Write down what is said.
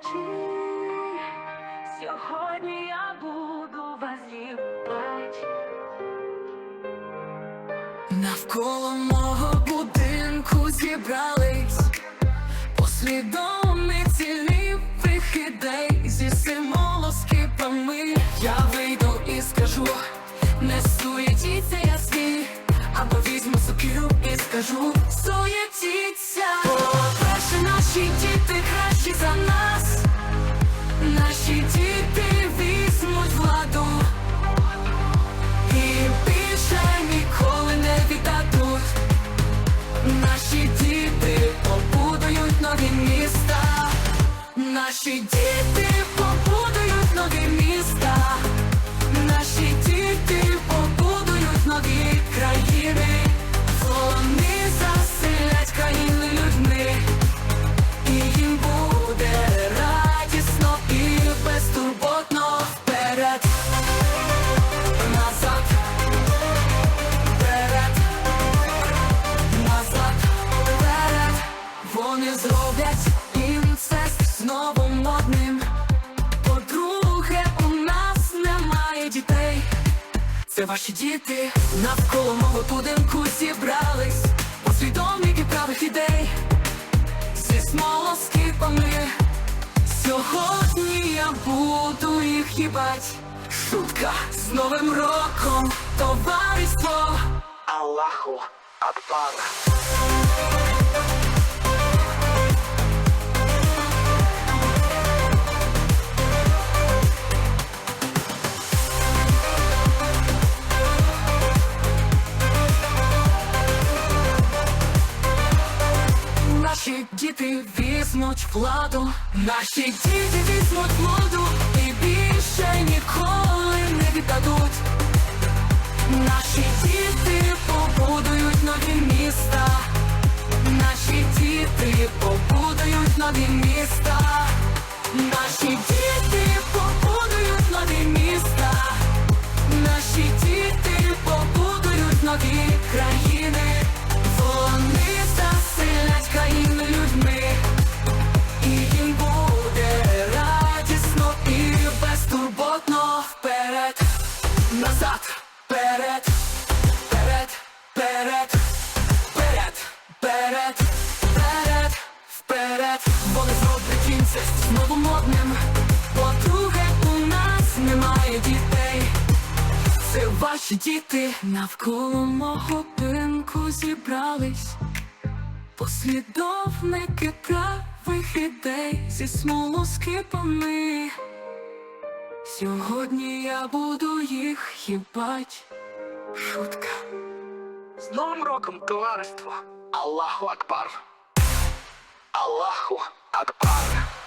речі. Сьогодні я буду вас їбать. Навколо мого будинку зібрались послідовниці ліпих ідей зі симолоскипами. Я вийду і скажу, не суетіться ясні, або візьму сокиру і скажу, суетіться. По-перше, наші діти кращі за нас, Наші діти Це ваші діти. Навколо мого будинку зібрались. Послідовники правих ідей. Зі смолоскипами Сьогодні я буду їх їбать. Шутка з Новим роком, товариство. Аллаху Акбар. Наші діти візьмуть владу, наші діти візьмуть владу і більше ніколи не віддадуть. Наші діти побудують нові міста, наші діти побудують нові міста, наші діти побудують нові міста, наші діти побудують нові країни, назад, вперед, вперед, вперед, вперед, вперед, вперед, вперед, вони зроблять інцест знову модним. По-друге, у нас немає дітей. Це ваші діти навколо мого будинку зібрались. Послідовники правих ідей зі смолоскипами. Сьогодні я буду їх хібать. Шутка. З Новим роком, товариство! Аллаху Акбар! Аллаху Акбар!